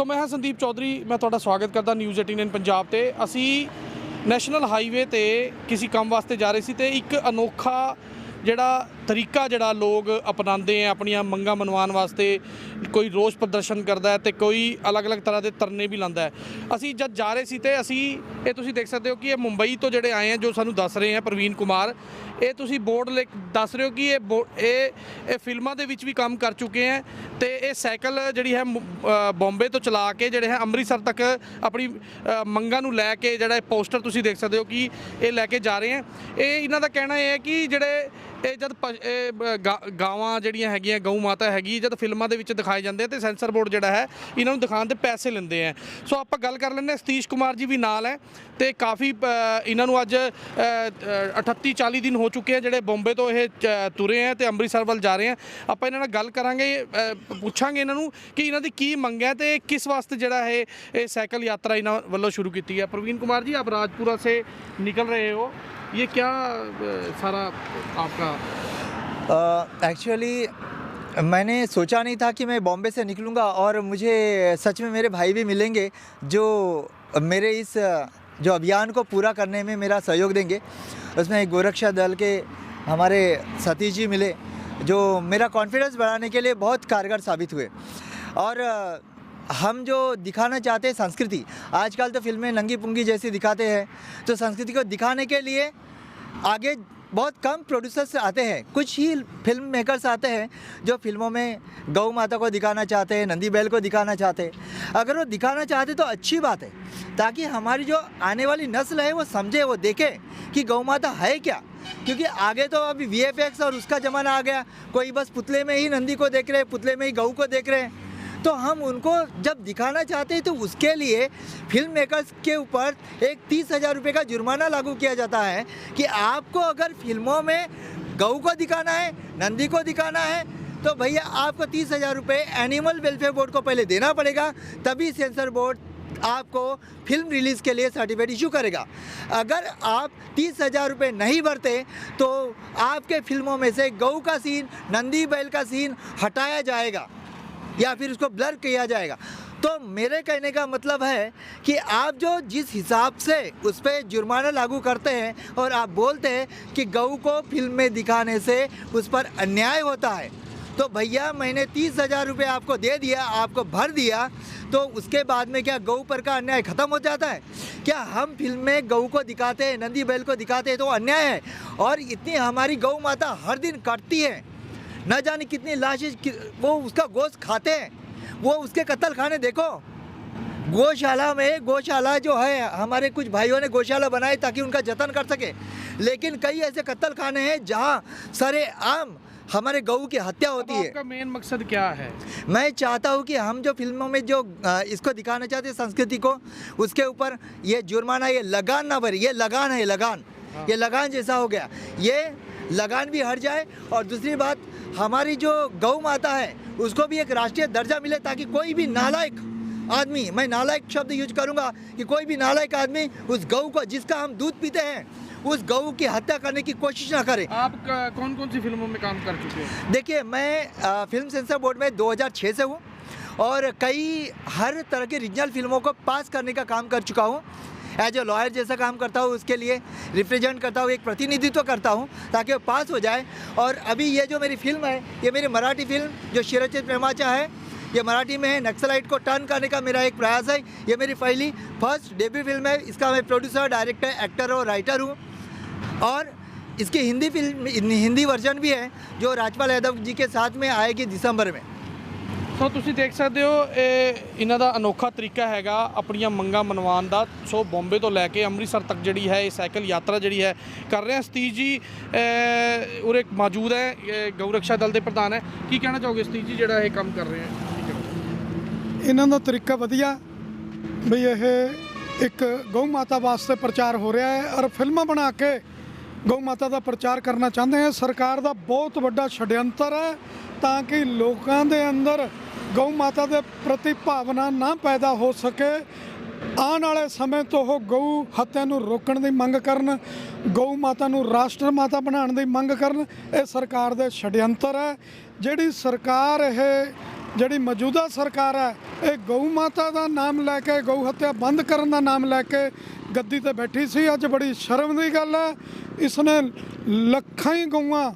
ਸੋ ਮੈਂ ਹਾਂ ਸੰਦੀਪ ਚੌਧਰੀ, ਮੈਂ ਤੁਹਾਡਾ ਸਵਾਗਤ ਕਰਦਾ ਨਿਊਜ਼ 18 ਪੰਜਾਬ ਤੇ। ਅਸੀਂ ਨੈਸ਼ਨਲ ਹਾਈਵੇ ਤੇ ਕਿਸੇ ਕੰਮ ਵਾਸਤੇ ਜਾ ਰਹੇ ਸੀ ਤੇ ਇੱਕ ਅਨੋਖਾ ਜਿਹੜਾ ਤਰੀਕਾ ਜਿਹੜਾ ਲੋਕ ਅਪਣਾਉਂਦੇ ਆ, ਆਪਣੀਆਂ ਮੰਗਾਂ ਮਨਵਾਉਣ ਵਾਸਤੇ ਕੋਈ ਰੋਸ ਪ੍ਰਦਰਸ਼ਨ ਕਰਦਾ ਹੈ ਤੇ ਕੋਈ ਅਲੱਗ-ਅਲੱਗ ਤਰ੍ਹਾਂ ਦੇ ਤਰਨੇ ਵੀ ਲਾਉਂਦਾ ਹੈ। ਅਸੀਂ ਜਦ ਜਾ ਰਹੇ ਸੀ ਤੇ ਅਸੀਂ, ਇਹ ਤੁਸੀਂ ਦੇਖ ਸਕਦੇ ਹੋ ਕਿ ਇਹ ਮੁੰਬਈ ਤੋਂ ਜਿਹੜੇ ਆਏ ਆ, ਜੋ ਸਾਨੂੰ ਦੱਸ ਰਹੇ ਆ ਪ੍ਰਵੀਨ ਕੁਮਾਰ, ਇਹ ਤੁਸੀਂ ਬੋਰਡ ਲਿਖ ਦੱਸ ਰਹੇ ਹੋ ਕਿ ਇਹ ਬੋ- ਇਹ ਇਹ ਫਿਲਮਾਂ ਦੇ ਵਿੱਚ ਵੀ ਕੰਮ ਕਰ ਚੁੱਕੇ ਹੈ ਤੇ ਇਹ ਸਾਈਕਲ ਜਿਹੜੀ ਹੈ ਮੁ- ਬੰਬੇ ਤੋਂ ਚਲਾ ਕੇ ਜਿਹੜੇ ਹੈ ਅੰਮ੍ਰਿਤਸਰ ਤੱਕ ਆਪਣੀ ਮੰਗਾਂ ਨੂੰ ਲੈ ਕੇ ਜਿਹੜਾ ਪੋਸਟਰ ਤੁਸੀਂ ਦੇਖ ਸਕਦੇ ਹੋ ਕਿ ਇਹ ਲੈ ਕੇ ਜਾ ਰਹੇ ਹੈ ਇਹ, ਇਹਨਾਂ ਦਾ ਕਹਿਣਾ ਇਹ ਹੈ ਕਿ ਜਿਹੜੇ ਇਹ ਜਦ ਗਾਵਾਂ ਜਿਹੜੀਆਂ ਹੈਗੀਆਂ, ਗਊ ਮਾਤਾ ਹੈਗੀ, ਜਦ ਫਿਲਮਾਂ ਦੇ ਵਿੱਚ ਦਿਖਾਏ ਜਾਂਦੇ ਤੇ ਸੈਂਸਰ ਬੋਰਡ ਜਿਹੜਾ ਹੈ, ਇਹਨਾਂ ਨੂੰ ਦਿਖਾਉਣ ਦੇ ਪੈਸੇ ਲੈਂਦੇ ਆ। ਸੋ ਆਪਾਂ ਗੱਲ ਕਰ ਲੈਂਦੇ ਸਤੀਸ਼ ਕੁਮਾਰ ਜੀ ਵੀ ਨਾਲ ਹੈ ਤੇ ਕਾਫੀ ਇਹਨਾਂ ਨੂੰ ਅੱਜ 38 40 ਦਿਨ ਹੋ ਚੁੱਕੇ ਆ, ਜਿਹੜੇ ਬੰਬੇ ਤੋਂ ਇਹ ਤੁਰੇ ਆ ਤੇ ਅੰਮ੍ਰਿਤਸਰ ਵੱਲ ਜਾ ਰਹੇ ਆ। ਆਪਾਂ ਇਹਨਾਂ ਨਾਲ ਗੱਲ ਕਰਾਂਗੇ ਪੁੱਛਾਂਗੇ ਇਹਨਾਂ ਨੂੰ ਕਿ ਇਹਨਾਂ ਦੀ ਕੀ ਮੰਗ ਹੈ ਤੇ ਕਿਸ ਵਾਸਤੇ ਜਿਹੜਾ ਹੈ ਇਹ ਸਾਈਕਲ ਯਾਤਰਾ ਇਹਨਾਂ ਵੱਲੋਂ ਸ਼ੁਰੂ ਕੀਤੀ ਹੈ। ਪ੍ਰਵੀਨ ਕੁਮਾਰ ਜੀ, ਆਪ ਰਾਜਪੁਰਾ ਸੇ ਨਿਕਲ ਰਹੇ ਹੋ। ये क्या सारा आपका? एक्चुअली मैंने सोचा नहीं था कि मैं बॉम्बे से निकलूँगा और मुझे सच में मेरे भाई भी मिलेंगे जो मेरे इस, जो अभियान को पूरा करने में मेरा सहयोग देंगे। उसमें गोरक्षा दल के हमारे सतीश जी मिले, जो मेरा कॉन्फिडेंस बढ़ाने के लिए बहुत कारगर साबित हुए। और हम जो दिखाना चाहते हैं संस्कृति, आजकल तो फ़िल्में नंगी पुंगी जैसी दिखाते हैं। तो संस्कृति को दिखाने के लिए आगे बहुत कम प्रोड्यूसर्स आते हैं। कुछ ही फ़िल्म मेकर्स आते हैं जो फ़िल्मों में गौ माता को दिखाना चाहते हैं, नंदी बैल को दिखाना चाहते हैं। अगर वो दिखाना चाहते तो अच्छी बात है, ताकि हमारी जो आने वाली नस्ल है वो समझे, वो देखे कि गौ माता है क्या। क्योंकि आगे तो अभी वीएफएक्स और उसका ज़माना आ गया, कोई बस पुतले में ही नंदी को देख रहे हैं पुतले में ही गऊ को देख रहे। हैं तो हम उनको जब दिखाना चाहते हैं तो उसके लिए फ़िल्म मेकर्स के ऊपर एक तीस हज़ार रुपये का जुर्माना लागू किया जाता है कि आपको अगर फ़िल्मों में गऊ को दिखाना है, नंदी को दिखाना है तो भैया आपको तीस हज़ार रुपये एनिमल वेलफेयर बोर्ड को पहले देना पड़ेगा, तभी सेंसर बोर्ड आपको फ़िल्म रिलीज़ के लिए सर्टिफिकेट इशू करेगा। अगर आप तीस हज़ार रुपये नहीं भरते तो आपके फ़िल्मों में से गऊ का सीन नंदी बैल का सीन हटाया जाएगा। या फिर उसको ब्लर किया जाएगा। तो मेरे कहने का मतलब है कि आप जो जिस हिसाब से उस पर जुर्माना लागू करते हैं और आप बोलते हैं कि गऊ को फ़िल्म में दिखाने से उस पर अन्याय होता है तो भैया मैंने तीस हज़ार रुपये आपको दे दिया, आपको भर दिया तो उसके बाद में क्या गऊ पर का अन्याय ख़त्म हो जाता है? क्या हम फ़िल्म में गऊ को दिखाते हैं, नंदी बैल को दिखाते हैं तो अन्याय है? और इतनी हमारी गऊ माता हर दिन कटती है। न जाने कितनी लाशें कि- वो उसका गोश्त खाते हैं। वो उसके कत्ल खाने देखो। गौशाला में गौशाला जो है हमारे कुछ भाइयों ने गौशाला बनाई ताकि उनका जतन कर सके। लेकिन कई ऐसे कत्ल खाने हैं जहाँ सरे आम हमारे गऊ की हत्या होती है। आपका मेन मकसद क्या है? मैं चाहता हूँ कि हम जो फ़िल्मों में जो इसको दिखाना चाहते हैं संस्कृति को उसके ऊपर ये जुर्माना ये लगान ना भरे ये लगान है लगान। हाँ। ये लगान जैसा हो गया। ये लगान भी हट जाए। और दूसरी बात हमारी जो गौ माता है उसको भी एक राष्ट्रीय दर्जा मिले ताकि कोई भी नालायक आदमी मैं नालायक शब्द यूज़ करूँगा कि कोई भी नालायक आदमी उस गऊ को जिसका हम दूध पीते हैं उस गऊ की हत्या करने की कोशिश ना करें। आप कौन कौन सी फ़िल्मों में काम कर चुके हैं? देखिए मैं अ, फ़िल्म सेंसर बोर्ड में 2006 से हूँ और कई हर तरह की रीजनल फ़िल्मों को पास करने का काम कर चुका हूँ। एज ए लॉयर जैसा काम करता हूँ, उसके लिए रिप्रेजेंट करता हूँ, एक प्रतिनिधित्व करता हूँ, ताकि वो पास हो जाए। और अभी ये जो मेरी फ़िल्म है, ये मेरी मराठी फ़िल्म जो शिरचित प्रेमाचा है, ये मराठी में है नक्सलाइट को टर्न करने का मेरा एक प्रयास है। ये मेरी पहली फ़र्स्ट डेब्यू फ़िल्म है। इसका मैं प्रोड्यूसर डायरेक्टर एक्टर और राइटर हूँ। और इसकी हिंदी फ़िल्म हिंदी वर्जन भी है, जो राजपाल यादव जी के साथ में आएगी दिसंबर में। ਸੋ ਤੁਸੀਂ ਦੇਖ ਸਕਦੇ ਹੋ, ਇਹ ਇਹਨਾਂ ਦਾ ਅਨੋਖਾ ਤਰੀਕਾ ਹੈਗਾ ਆਪਣੀਆਂ ਮੰਗਾਂ ਮਨਵਾਉਣ ਦਾ। ਸੋ ਬੰਬੇ ਤੋਂ ਲੈ ਕੇ ਅੰਮ੍ਰਿਤਸਰ ਤੱਕ ਜਿਹੜੀ ਹੈ, ਇਹ ਸਾਈਕਲ ਯਾਤਰਾ ਜਿਹੜੀ ਹੈ ਕਰ ਰਹੇ ਹਾਂ। ਸਤੀਸ਼ ਜੀ ਉਰੇ ਮੌਜੂਦ ਹੈ, ਇਹ ਗਊ ਰਕਸ਼ਾ ਦਲ ਦੇ ਪ੍ਰਧਾਨ ਹੈ। ਕੀ ਕਹਿਣਾ ਚਾਹੋਗੇ ਸਤੀਸ਼ ਜੀ, ਜਿਹੜਾ ਇਹ ਕੰਮ ਕਰ ਰਹੇ ਹੈ? ਇਹਨਾਂ ਦਾ ਤਰੀਕਾ ਵਧੀਆ। ਵੀ ਇਹ ਇੱਕ ਗਊ ਮਾਤਾ ਵਾਸਤੇ ਪ੍ਰਚਾਰ ਹੋ ਰਿਹਾ ਹੈ ਔਰ ਫਿਲਮਾਂ ਬਣਾ ਕੇ ਗਊ ਮਾਤਾ ਦਾ ਪ੍ਰਚਾਰ ਕਰਨਾ ਚਾਹੁੰਦੇ ਹੈ ਸਰਕਾਰ ਦਾ ਬਹੁਤ ਵੱਡਾ ਛੜਯੰਤਰ ਹੈ ਤਾਂ ਕਿ ਲੋਕਾਂ ਦੇ ਅੰਦਰ ਗਊ ਮਾਤਾ ਦੇ ਪ੍ਰਤੀ ਭਾਵਨਾ ਨਾ ਪੈਦਾ ਹੋ ਸਕੇ। ਆਉਣ ਵਾਲੇ ਸਮੇਂ ਤੋਂ ਉਹ ਗਊ ਹੱਤਿਆ ਨੂੰ ਰੋਕਣ ਦੀ ਮੰਗ ਕਰਨ, ਗਊ ਮਾਤਾ ਨੂੰ ਰਾਸ਼ਟਰ ਮਾਤਾ ਬਣਾਉਣ ਦੀ ਮੰਗ ਕਰਨ। ਇਹ ਸਰਕਾਰ ਦੇ ਛੜਯੰਤਰ ਹੈ। ਜਿਹੜੀ ਸਰਕਾਰ ਇਹ, ਜਿਹੜੀ ਮੌਜੂਦਾ ਸਰਕਾਰ ਹੈ, ਇਹ ਗਊ ਮਾਤਾ ਦਾ ਨਾਮ ਲੈ ਕੇ, ਗਊ ਹੱਤਿਆ ਬੰਦ ਕਰਨ ਦਾ ਨਾਮ ਲੈ ਕੇ ਗੱਦੀ ਤੇ ਬੈਠੀ ਸੀ। ਅੱਜ ਬੜੀ ਸ਼ਰਮ ਦੀ ਗੱਲ ਹੈ। ਇਸ ਨੇ ਲੱਖਾਂ ਹੀ ਗਊਆਂ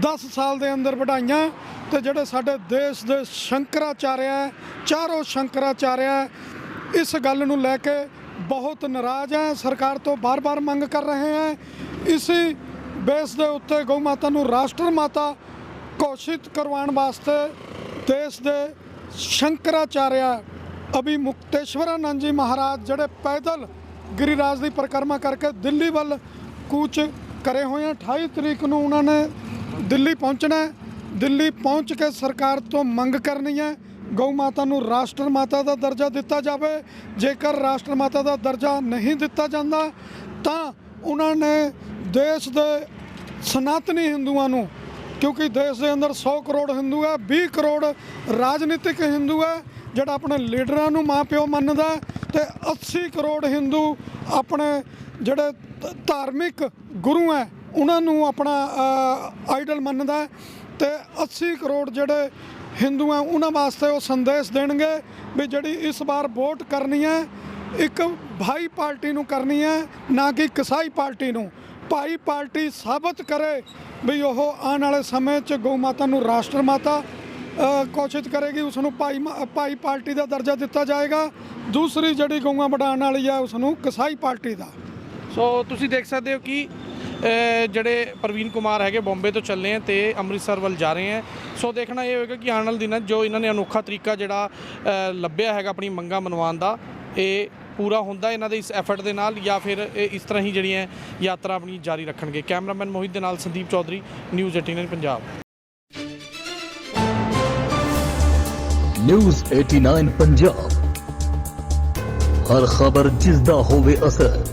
10 ਸਾਲ ਦੇ ਅੰਦਰ ਵਧਾਈਆਂ ਤੇ ਜਿਹੜੇ ਸਾਡੇ ਦੇਸ਼ ਦੇ ਸ਼ੰਕਰਾਚਾਰਿਆ ਹੈ, ਚਾਰੋਂ ਸ਼ੰਕਰਾਚਾਰਿਆ ਇਸ ਗੱਲ ਨੂੰ ਲੈ ਕੇ ਬਹੁਤ ਨਾਰਾਜ਼ ਹੈ। ਸਰਕਾਰ ਤੋਂ ਬਾਰ-ਬਾਰ ਮੰਗ ਕਰ ਰਹੇ ਹੈ। ਇਸੇ ਬੇਸ ਦੇ ਉੱਤੇ ਗਊ ਮਾਤਾ ਨੂੰ ਰਾਸ਼ਟਰ ਮਾਤਾ ਘੋਸ਼ਿਤ ਕਰਵਾਉਣ ਵਾਸਤੇ ਦੇਸ਼ ਦੇ ਸ਼ੰਕਰਾਚਾਰਿਆ ਅਭੀ ਮੁਕਤੇਸ਼ਵਰਾਨੰਦ ਜੀ ਮਹਾਰਾਜ ਜਿਹੜੇ ਪੈਦਲ ਗਿਰੀਰਾਜ ਦੀ ਪਰਿਕਰਮਾ ਕਰਕੇ ਦਿੱਲੀ ਵੱਲ ਕੂਚ ਕਰੇ ਹੋਏ ਆ 28 ਤਰੀਕ ਨੂੰ ਉਹਨਾਂ ਨੇ ਦਿੱਲੀ ਪਹੁੰਚਣਾ ਹੈ। ਦਿੱਲੀ ਪਹੁੰਚ ਕੇ ਸਰਕਾਰ ਤੋਂ ਮੰਗ ਕਰਨੀ ਹੈ। ਗਊ ਮਾਤਾ ਨੂੰ ਰਾਸ਼ਟਰ ਮਾਤਾ ਦਾ ਦਰਜਾ ਦਿੱਤਾ ਜਾਵੇ। ਜੇਕਰ ਰਾਸ਼ਟਰ ਮਾਤਾ ਦਾ ਦਰਜਾ ਨਹੀਂ ਦਿੱਤਾ ਜਾਂਦਾ, ਤਾਂ ਉਹਨਾਂ ਨੇ ਦੇਸ਼ ਦੇ ਸਨਾਤਨੀ ਹਿੰਦੂਆਂ ਨੂੰ, ਕਿਉਂਕਿ ਦੇਸ਼ ਦੇ ਅੰਦਰ 100 ਕਰੋੜ ਹਿੰਦੂ ਹੈ 20 ਕਰੋੜ ਰਾਜਨੀਤਿਕ ਹਿੰਦੂ ਹੈ, ਜਿਹੜਾ ਆਪਣੇ ਲੀਡਰਾਂ ਨੂੰ ਮਾਪਿਓ ਮੰਨਦਾ ਹੈ ਤੇ 80 ਕਰੋੜ ਹਿੰਦੂ ਆਪਣੇ ਜਿਹੜੇ ਧਾਰਮਿਕ ਗੁਰੂ ਹੈ, ਉਹਨਾਂ ਨੂੰ ਆਪਣਾ ਆਈਡਲ ਮੰਨਦਾ ਹੈ ਤੇ 80 ਕਰੋੜ ਜਿਹੜੇ ਹਿੰਦੂ ਹੈ ਉਹਨਾਂ ਵਾਸਤੇ ਉਹ ਸੰਦੇਸ਼ ਦੇਣਗੇ ਵੀ ਜਿਹੜੀ ਇਸ ਵਾਰ ਵੋਟ ਕਰਨੀ ਹੈ ਇੱਕ ਭਾਈ ਪਾਰਟੀ ਨੂੰ ਕਰਨੀ ਹੈ ਨਾ ਕਿ ਕਸਾਈ ਪਾਰਟੀ ਨੂੰ। ਭਾਈ ਪਾਰਟੀ ਸਾਬਤ ਕਰੇ ਵੀ ਉਹ ਆਉਣ ਵਾਲੇ ਸਮੇਂ 'ਚ ਗਊ ਮਾਤਾ ਨੂੰ ਰਾਸ਼ਟਰ ਮਾਤਾ ਅ, ਘੋਸ਼ਿਤ ਕਰੇਗੀ ਉਸ ਨੂੰ ਭਾਈ ਭਾਈ ਪਾਰਟੀ ਦਾ ਦਰਜਾ ਦਿੱਤਾ ਜਾਏਗਾ। ਦੂਸਰੀ ਜਿਹੜੀ ਗਊਆਂ ਵਡਾਉਣ ਵਾਲੀ ਹੈ ਉਸ ਨੂੰ ਕਸਾਈ ਪਾਰਟੀ ਦਾ। ਸੋ ਤੁਸੀਂ ਦੇਖ ਸਕਦੇ ਹੋ ਕਿ ਜਿਹੜੇ ਪ੍ਰਵੀਨ ਕੁਮਾਰ ਹੈਗੇ ਬੰਬੇ ਤੋਂ ਚੱਲੇ ਆ ਤੇ ਅੰਮ੍ਰਿਤਸਰ ਵੱਲ ਜਾ ਰਹੇ ਆ। ਸੋ ਦੇਖਣਾ ਇਹ ਹੋਏਗਾ ਕਿ ਆਉਣ ਵਾਲੇ ਦਿਨਾਂ 'ਚ ਜੋ ਇਹਨਾਂ ਨੇ ਅਨੋਖਾ ਤਰੀਕਾ ਜਿਹੜਾ ਲੱਭਿਆ ਹੈਗਾ ਆਪਣੀ ਮੰਗਾਂ ਮਨਵਾਉਣ ਦਾ, ਇਹ ਪੂਰਾ ਹੁੰਦਾ ਇਹਨਾਂ ਦੇ ਇਸ ਐਫਰਟ ਦੇ ਨਾਲ ਜਾਂ ਫਿਰ ਇਹ ਇਸ ਤਰ੍ਹਾਂ ਹੀ ਜਿਹੜੀਆਂ ਯਾਤਰਾ ਆਪਣੀ ਜਾਰੀ ਰੱਖਣਗੇ। ਕੈਮਰਾਮੈਨ ਮੋਹਿਤ ਦੇ ਨਾਲ ਸੰਦੀਪ ਚੌਧਰੀ, ਨਿਊਜ਼ 18 ਪੰਜਾਬ। ਨਿਊਜ਼ 89 ਪੰਜਾਬ। ਹਰ ਖਬਰ ਜਿਸ ਦਾ ਹੋਵੇ ਅਸਰ।